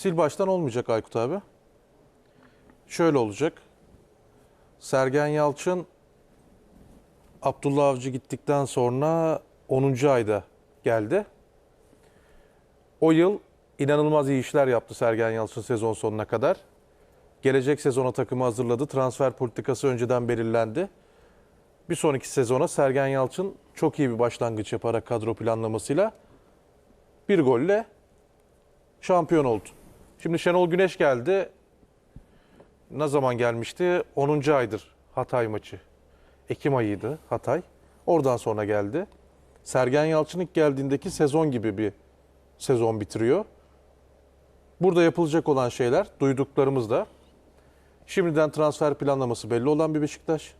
sil baştan olmayacak Aykut abi. Şöyle olacak. Sergen Yalçın Abdullah Avcı gittikten sonra 10. ayda geldi. O yıl inanılmaz iyi işler yaptı Sergen Yalçın sezon sonuna kadar. Gelecek sezona takımı hazırladı. Transfer politikası önceden belirlendi. Bir sonraki sezona Sergen Yalçın çok iyi bir başlangıç yaparak kadro planlamasıyla bir golle şampiyon oldu. Şimdi Şenol Güneş geldi. Ne zaman gelmişti? 10. aydır Hatay maçı. Ekim ayıydı Hatay. Oradan sonra geldi. Sergen Yalçın ilk geldiğindeki sezon gibi bir sezon bitiriyor. Burada yapılacak olan şeyler duyduklarımız da şimdiden transfer planlaması belli olan bir Beşiktaş.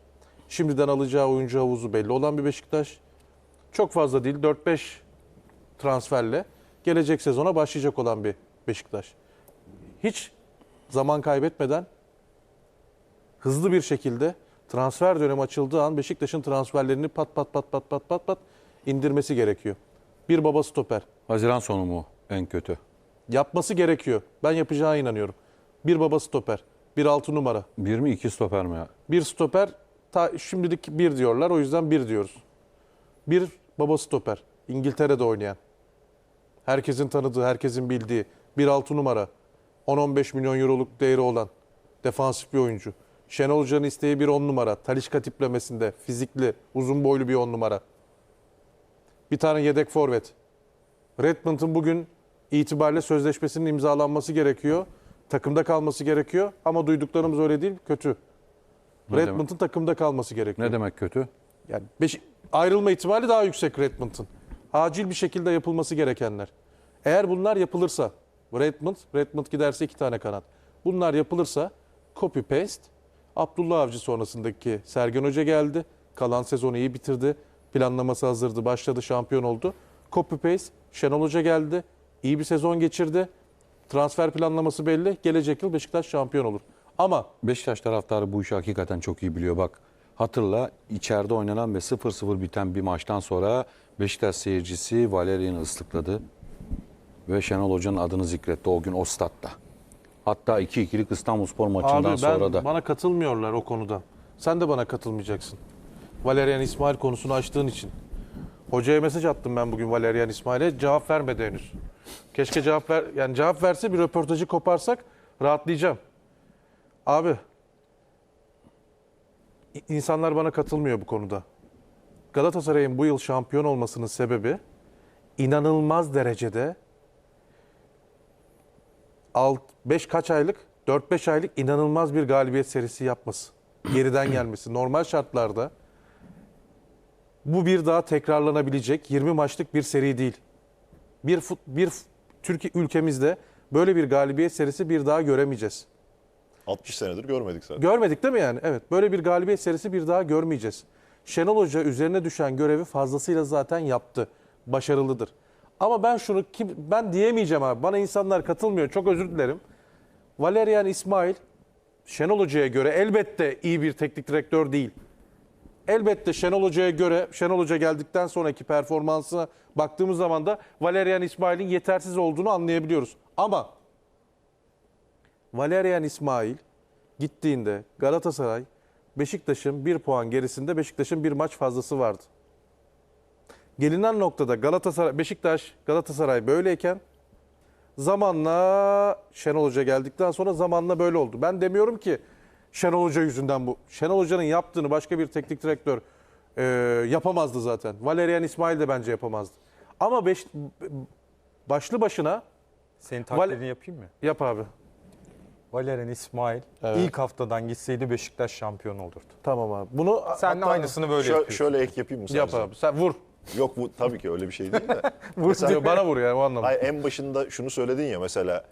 Şimdiden alacağı oyuncu havuzu belli olan bir Beşiktaş. Çok fazla değil 4-5 transferle gelecek sezona başlayacak olan bir Beşiktaş. Hiç zaman kaybetmeden hızlı bir şekilde transfer dönemi açıldığı an Beşiktaş'ın transferlerini pat pat pat pat pat pat pat indirmesi gerekiyor. Bir baba stoper. Haziran sonu mu en kötü? Yapması gerekiyor. Ben yapacağına inanıyorum. Bir baba stoper. Bir altı numara. Bir mi iki stoper mi? Bir stoper. Ta, şimdilik bir diyorlar. O yüzden bir diyoruz. Bir baba stoper. İngiltere'de oynayan. Herkesin tanıdığı, herkesin bildiği. Bir altı numara. 10-15 milyon euroluk değeri olan. Defansif bir oyuncu. Şenol Hoca'nın isteği bir 10 numara. Talişka tiplemesinde. Fizikli, uzun boylu bir 10 numara. Bir tane yedek forvet. Redmond'un bugün itibariyle sözleşmesinin imzalanması gerekiyor. Takımda kalması gerekiyor. Ama duyduklarımız öyle değil. Kötü. Redmond'un takımda kalması gerekiyor. Ne demek kötü? Yani beş, ayrılma ihtimali daha yüksek Redmond'un. Acil bir şekilde yapılması gerekenler. Eğer bunlar yapılırsa, Redmond, Redmond giderse iki tane kanat. Bunlar yapılırsa copy paste, Abdullah Avcı sonrasındaki Sergen Hoca geldi. Kalan sezonu iyi bitirdi. Planlaması hazırdı, başladı, şampiyon oldu. Copy paste, Şenol Hoca geldi. İyi bir sezon geçirdi. Transfer planlaması belli. Gelecek yıl Beşiktaş şampiyon olur. Ama Beşiktaş taraftarı bu işi hakikaten çok iyi biliyor. Bak hatırla içeride oynanan ve 0-0 biten bir maçtan sonra Beşiktaş seyircisi Valerian'ı ıslıkladı. Ve Şenol Hoca'nın adını zikretti o gün o statta. Hatta 2-2'lik İstanbulspor maçından Abi ben, sonra da. bana katılmıyorlar o konuda. Sen de bana katılmayacaksın. Valerian İsmail konusunu açtığın için. Hocaya mesaj attım ben bugün Valerian İsmail'e. Cevap vermedi henüz. Keşke cevap ver yani cevap verse bir röportajı koparsak rahatlayacağım. Abi insanlar bana katılmıyor bu konuda. Galatasaray'ın bu yıl şampiyon olmasının sebebi inanılmaz derecede 5 kaç aylık? 4-5 aylık inanılmaz bir galibiyet serisi yapması. Geriden gelmesi. Normal şartlarda bu bir daha tekrarlanabilecek 20 maçlık bir seri değil. Bir, fut, bir Türkiye ülkemizde böyle bir galibiyet serisi bir daha göremeyeceğiz. 60 senedir görmedik zaten. Görmedik değil mi yani? Evet. Böyle bir galibiyet serisi bir daha görmeyeceğiz. Şenol Hoca üzerine düşen görevi fazlasıyla zaten yaptı. Başarılıdır. Ama ben şunu kim ben diyemeyeceğim abi. Bana insanlar katılmıyor. Çok özür dilerim. Valerian İsmail Şenol Hoca'ya göre elbette iyi bir teknik direktör değil. Elbette Şenol Hoca'ya göre Şenol Hoca geldikten sonraki performansına baktığımız zaman da Valerian İsmail'in yetersiz olduğunu anlayabiliyoruz. Ama Valerian İsmail gittiğinde Galatasaray Beşiktaş'ın bir puan gerisinde Beşiktaş'ın bir maç fazlası vardı. Gelinen noktada Galatasaray, Beşiktaş, Galatasaray böyleyken zamanla Şenol Hoca geldikten sonra zamanla böyle oldu. Ben demiyorum ki Şenol Hoca yüzünden bu. Şenol Hoca'nın yaptığını başka bir teknik direktör e, yapamazdı zaten. Valerian İsmail de bence yapamazdı. Ama beş, başlı başına Senin Val- taklidini yapayım mı? yap abi. Valerian İsmail Evet. ilk haftadan gitseydi Beşiktaş şampiyon olurdu. Tamam abi. Bunu Sen de aynısını böyle Şö- yapıyorsun. şöyle ek yapayım mı Yap abi. Sen vur. Yok bu tabii ki öyle bir şey değil de. Vur Mesela- bana vur yani o anlamda. Hayır, en başında şunu söyledin ya mesela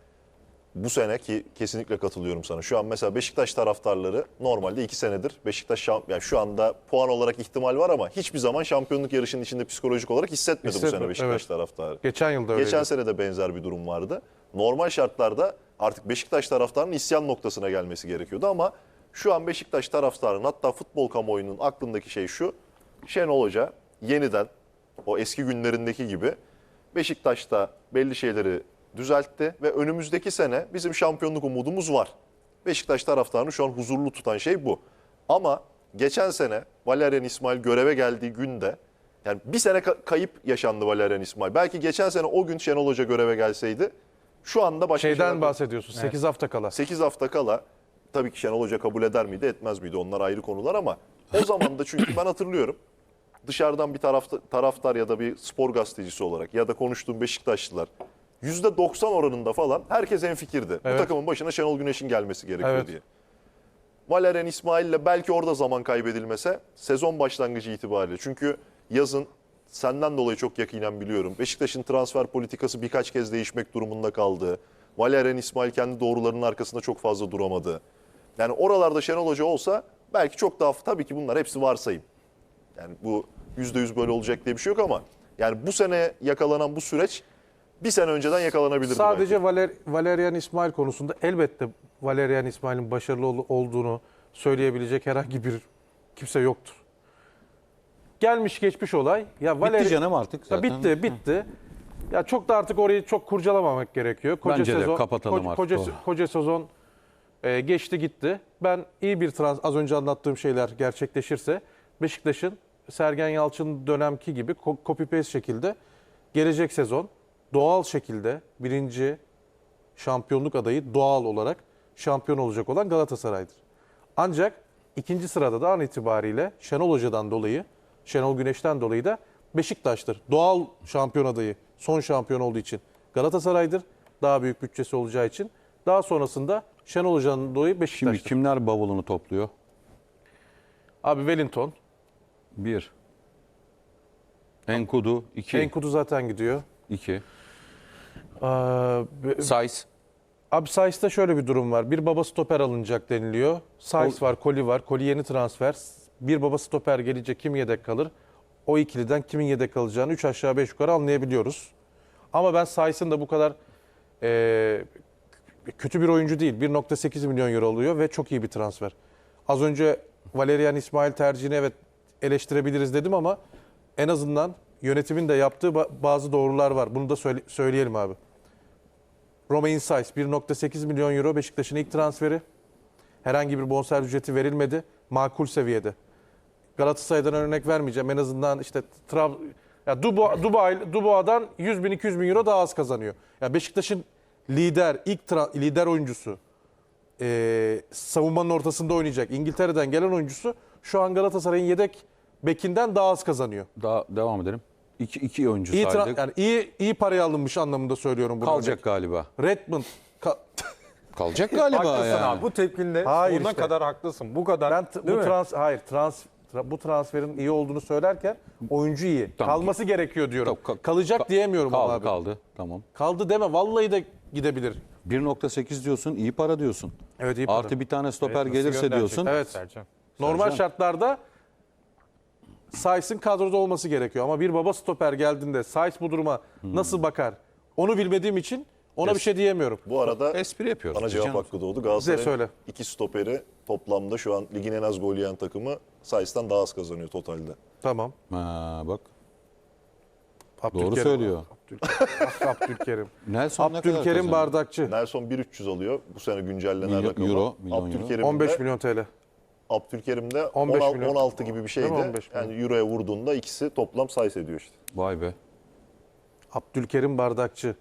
bu sene ki kesinlikle katılıyorum sana. Şu an mesela Beşiktaş taraftarları normalde iki senedir Beşiktaş şamp yani şu anda puan olarak ihtimal var ama hiçbir zaman şampiyonluk yarışının içinde psikolojik olarak hissetmedi bu Hissetmedi, sene Beşiktaş evet. taraftarı. Geçen yılda öyleydi. Geçen sene de benzer bir durum vardı. Normal şartlarda artık Beşiktaş taraftarının isyan noktasına gelmesi gerekiyordu ama şu an Beşiktaş taraftarının hatta futbol kamuoyunun aklındaki şey şu. Şenol Hoca yeniden o eski günlerindeki gibi Beşiktaş'ta belli şeyleri düzeltti ve önümüzdeki sene bizim şampiyonluk umudumuz var. Beşiktaş taraftarını şu an huzurlu tutan şey bu. Ama geçen sene Valerian İsmail göreve geldiği günde yani bir sene ka- kayıp yaşandı Valerian İsmail. Belki geçen sene o gün Şenol Hoca göreve gelseydi şu anda başka Şeyden şeyler- bahsediyorsun. 8 hafta kala. 8 hafta kala tabii ki Şenol Hoca kabul eder miydi etmez miydi onlar ayrı konular ama o zaman da çünkü ben hatırlıyorum dışarıdan bir tarafta, taraftar ya da bir spor gazetecisi olarak ya da konuştuğum Beşiktaşlılar %90 oranında falan herkes en fikirdi. Bu Evet. takımın başına Şenol Güneş'in gelmesi gerekiyor Evet. diye. Valerian İsmail'le belki orada zaman kaybedilmese sezon başlangıcı itibariyle. Çünkü yazın senden dolayı çok yakinen biliyorum. Beşiktaş'ın transfer politikası birkaç kez değişmek durumunda kaldı. Valerian İsmail kendi doğrularının arkasında çok fazla duramadı. Yani oralarda Şenol Hoca olsa belki çok daha tabii ki bunlar hepsi varsayım. Yani bu %100 böyle olacak diye bir şey yok ama yani bu sene yakalanan bu süreç bir sene önceden yakalanabilirdi Sadece belki. Valer, Valerian İsmail konusunda elbette Valerian İsmail'in başarılı ol- olduğunu söyleyebilecek herhangi bir kimse yoktur. Gelmiş geçmiş olay. Ya Bitti Valeri- canım artık Ya zaten. bitti, bitti. Ya çok da artık orayı çok kurcalamamak gerekiyor. Koca Bence de sezon, kapatalım koca, artık koca, o. koca sezon e, geçti gitti. Ben iyi bir trans az önce anlattığım şeyler gerçekleşirse Beşiktaş'ın Sergen Yalçın dönemki gibi copy paste şekilde gelecek sezon doğal şekilde birinci şampiyonluk adayı doğal olarak şampiyon olacak olan Galatasaray'dır. Ancak ikinci sırada da an itibariyle Şenol Hoca'dan dolayı, Şenol Güneş'ten dolayı da Beşiktaş'tır. Doğal şampiyon adayı, son şampiyon olduğu için Galatasaray'dır. Daha büyük bütçesi olacağı için. Daha sonrasında Şenol Hoca'nın dolayı Şimdi Beşiktaş'tır. kimler bavulunu topluyor? Abi Wellington, Bir. Enkudu. iki. Enkudu zaten gidiyor. iki. Aa, be- Sais. Abi Saiz'de şöyle bir durum var. Bir baba stoper alınacak deniliyor. Saiz var, Koli var. Koli yeni transfer. Bir baba stoper gelince kim yedek kalır? O ikiliden kimin yedek kalacağını 3 aşağı 5 yukarı anlayabiliyoruz. Ama ben Saiz'in de bu kadar eee, kötü bir oyuncu değil. 1.8 milyon euro oluyor ve çok iyi bir transfer. Az önce Valerian İsmail tercihini evet eleştirebiliriz dedim ama en azından yönetimin de yaptığı ba- bazı doğrular var. Bunu da söyle- söyleyelim abi. Romain Saiz 1.8 milyon euro Beşiktaş'ın ilk transferi. Herhangi bir bonservis ücreti verilmedi. Makul seviyede. Galatasaray'dan örnek vermeyeceğim. En azından işte Trav ya Dubois, Dubois, Dubois'dan 100 bin 200 bin euro daha az kazanıyor. Ya Beşiktaş'ın lider, ilk lider oyuncusu eee, savunmanın ortasında oynayacak. İngiltere'den gelen oyuncusu şu an Galatasaray'ın yedek bekinden daha az kazanıyor. Daha devam edelim. İki, iki oyuncu İyi, tra- saydık. yani iyi iyi paraya alınmış anlamında söylüyorum bunu. Kalacak galiba. Redmond ka- Kalacak galiba Haklısın yani. abi. Bu tepkinde Hayır sonuna işte. kadar haklısın. Bu kadar. Ben t- değil bu mi? trans hayır trans tra- bu transferin iyi olduğunu söylerken oyuncu iyi. Tamam. Kalması gerekiyor diyorum. Ka- ka- Kalacak ka- diyemiyorum ama Kaldı abi. kaldı. Tamam. Kaldı deme vallahi de gidebilir. 1.8 diyorsun iyi para diyorsun. Evet iyi para. Artı bir tane stoper Evet, nasıl gelirse gönderecek? diyorsun. Evet. Sercan. Normal Sercan. şartlarda Saiz'in kadroda olması gerekiyor ama bir baba stoper geldiğinde Saiz bu duruma Hmm. nasıl bakar? Onu bilmediğim için ona bir şey diyemiyorum. Bu arada Espri yapıyoruz. Bana cevap hakkı doğdu. Bize Galatasaray'ın söyle. iki stoperi toplamda şu an ligin en az gol yiyen takımı Saiz'den daha az kazanıyor totalde. Tamam. Ha, bak Abdülkerim. söylüyor. Abdülkerim. Abdülkerim. Nelson ne kadar Abdülkerim kazanıyor? Bardakçı. Nelson 1.300 alıyor. Bu sene güncellenen Milyon- euro, milyon euro. Abdülkerim 15 de, milyon TL. Abdülkerim de 15 16, milyon. 16 gibi bir şeydi. Değil mi? 15 milyon. yani euroya vurduğunda ikisi toplam Saiz ediyor işte. Vay be. Abdülkerim Bardakçı.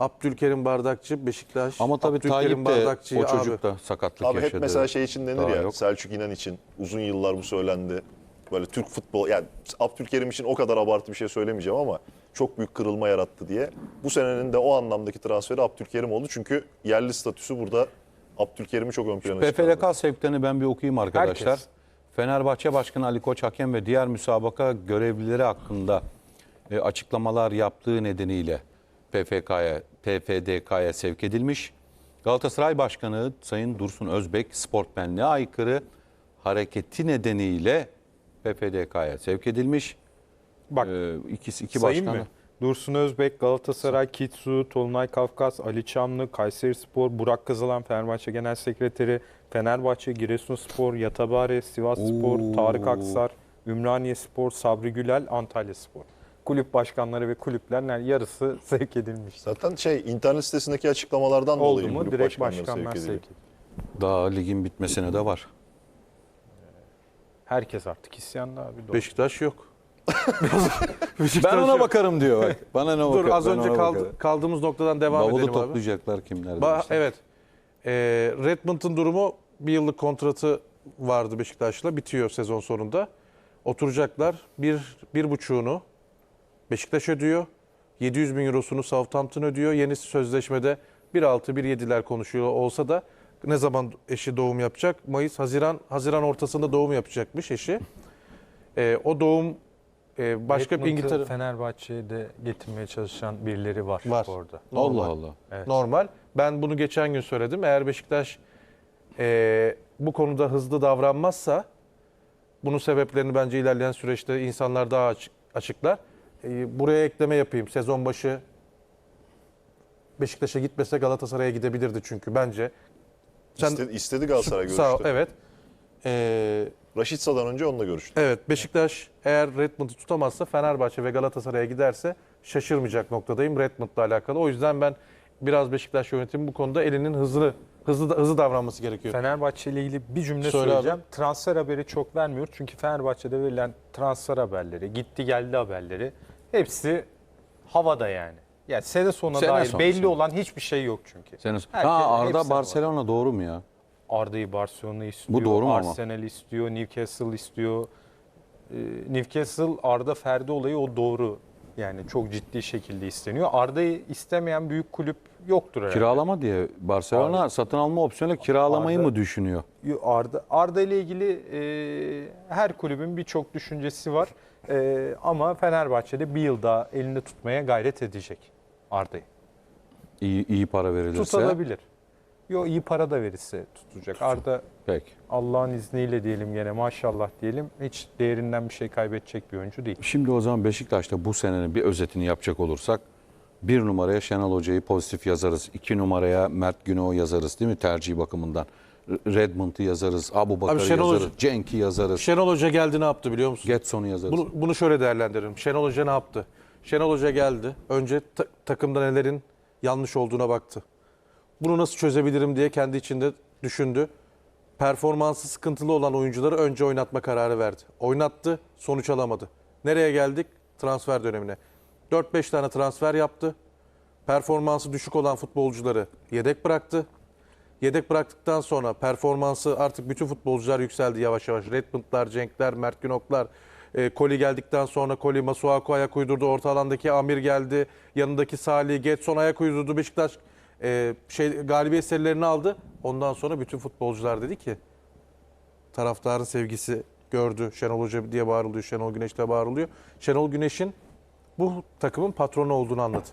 Abdülkerim Bardakçı Beşiktaş. Ama tabii Abdülkerim Tayyip de Bardakçı'yı o çocuk abi. da sakatlık Abi yaşadı. hep mesela şey için denir Daha ya yok. Selçuk İnan için uzun yıllar bu söylendi. Böyle Türk futbol yani Abdülkerim için o kadar abartı bir şey söylemeyeceğim ama çok büyük kırılma yarattı diye. Bu senenin de o anlamdaki transferi Abdülkerim oldu. Çünkü yerli statüsü burada Abdülkerim'i çok ön plana çıkardı. PFLK sevklerini ben bir okuyayım arkadaşlar. Herkes. Fenerbahçe Başkanı Ali Koç Hakem ve diğer müsabaka görevlileri hakkında e, açıklamalar yaptığı nedeniyle PFK'ya, PFDK'ya sevk edilmiş. Galatasaray Başkanı Sayın Dursun Özbek sportmenliğe aykırı hareketi nedeniyle PFDK'ya sevk edilmiş. Bak Ee, ikisi iki başkan. mı? Dursun Özbek, Galatasaray, Kitsu, Tolunay Kafkas, Ali Çamlı, Kayseri Spor, Burak Kızılan, Fenerbahçe Genel Sekreteri, Fenerbahçe, Giresunspor, Yatabare, Sivas Spor, Oo. Tarık Aksar, Ümraniye Spor, Sabri Gülel, Antalya Spor. kulüp başkanları ve kulüplerin yarısı sevk edilmiş. Zaten şey internet sitesindeki açıklamalardan Oldu dolayı mu kulüp direkt başkanları başkanlar sevk sevk edildi. Daha ligin bitmesine de var. Herkes artık isyanda abi. doğru. Beşiktaş yok. Ben ona bakarım diyor bak. Bana ne Dur bakar? az ben önce bakarım. kaldığımız noktadan devam Bavulu edelim abi. toplayacaklar kimler Ba- demişler. evet. Ee, Redmond'un durumu bir yıllık kontratı vardı Beşiktaş'la. Bitiyor sezon sonunda. Oturacaklar. Bir, bir buçuğunu Beşiktaş ödüyor. 700 bin eurosunu Southampton ödüyor. Yeni sözleşmede 1.6 1.7'ler konuşuyor olsa da ne zaman eşi doğum yapacak? Mayıs, Haziran, Haziran ortasında doğum yapacakmış eşi. Ee, o doğum e, başka bir Redmond'u İngiltere Fenerbahçe'ye de getirmeye çalışan birileri var, Var. orada. Allah normal. Allah. Evet. Normal. Ben bunu geçen gün söyledim. Eğer Beşiktaş eee, bu konuda hızlı davranmazsa bunun sebeplerini bence ilerleyen süreçte insanlar daha açık, açıklar. Eee, buraya ekleme yapayım. Sezon başı Beşiktaş'a gitmese Galatasaray'a gidebilirdi çünkü bence. Sen İste- istedi Galatasaray görüştü. Sağ, evet. Eee Raşitsa'dan önce onunla görüştü. Evet Beşiktaş eğer Redmond'u tutamazsa Fenerbahçe ve Galatasaray'a giderse şaşırmayacak noktadayım Redmond'la alakalı. O yüzden ben biraz Beşiktaş yönetimi bu konuda elinin hızlı hızlı hızlı davranması gerekiyor. Fenerbahçe ile ilgili bir cümle Söyle söyleyeceğim. Transfer haberi çok vermiyor. Çünkü Fenerbahçe'de verilen transfer haberleri, gitti geldi haberleri hepsi havada yani. Yani sene sonuna Sene dair sonu, belli sene. olan hiçbir şey yok çünkü. Sen, Herkes- ha Arda var. Barcelona doğru mu ya? Arda'yı Barcelona istiyor, Bu doğru mu ama? Arsenal istiyor, Newcastle istiyor. Ee, Newcastle Arda Ferdi olayı o doğru. Yani çok ciddi şekilde isteniyor. Arda'yı istemeyen büyük kulüp yoktur herhalde. Kiralama diye Barcelona satın alma opsiyonuyla kiralamayı Arda- mı düşünüyor? Arda Arda ile ilgili e, her kulübün birçok düşüncesi var. E, ama Fenerbahçe'de bir yıl daha elinde tutmaya gayret edecek Arda'yı. İyi, iyi para verilirse. Tutulabilir. Yo iyi para da verirse tutacak. Arda Peki. Allah'ın izniyle diyelim gene maşallah diyelim hiç değerinden bir şey kaybedecek bir oyuncu değil. Şimdi o zaman Beşiktaş'ta bu senenin bir özetini yapacak olursak bir numaraya Şenol Hoca'yı pozitif yazarız. iki numaraya Mert Günok'u yazarız değil mi tercih bakımından? Redmond'u yazarız, Abu Bakar'ı yazarız, Hoca- Cenk'i yazarız, Şenol Hoca geldi ne yaptı biliyor musun? Getson'u yazarız. Bunu, bunu şöyle değerlendiririm. Şenol Hoca ne yaptı? Şenol Hoca geldi. Önce ta- takımda nelerin yanlış olduğuna baktı. Bunu nasıl çözebilirim diye kendi içinde düşündü. Performansı sıkıntılı olan oyuncuları önce oynatma kararı verdi. Oynattı, sonuç alamadı. Nereye geldik? Transfer dönemine. 4-5 tane transfer yaptı. Performansı düşük olan futbolcuları yedek bıraktı. Yedek bıraktıktan sonra performansı artık bütün futbolcular yükseldi yavaş yavaş. Redmond'lar, Cenk'ler, Mert Günok'lar. E, Koli geldikten sonra Koli, Masuaku ayak uydurdu. Orta alandaki Amir geldi. Yanındaki Salih, Getson ayak uydurdu. Beşiktaş e, şey galibiyet serilerini aldı. Ondan sonra bütün futbolcular dedi ki taraftarın sevgisi gördü. Şenol Hoca diye bağırılıyor. Şenol Güneş diye bağırılıyor. Şenol Güneş'in bu takımın patronu olduğunu anladı.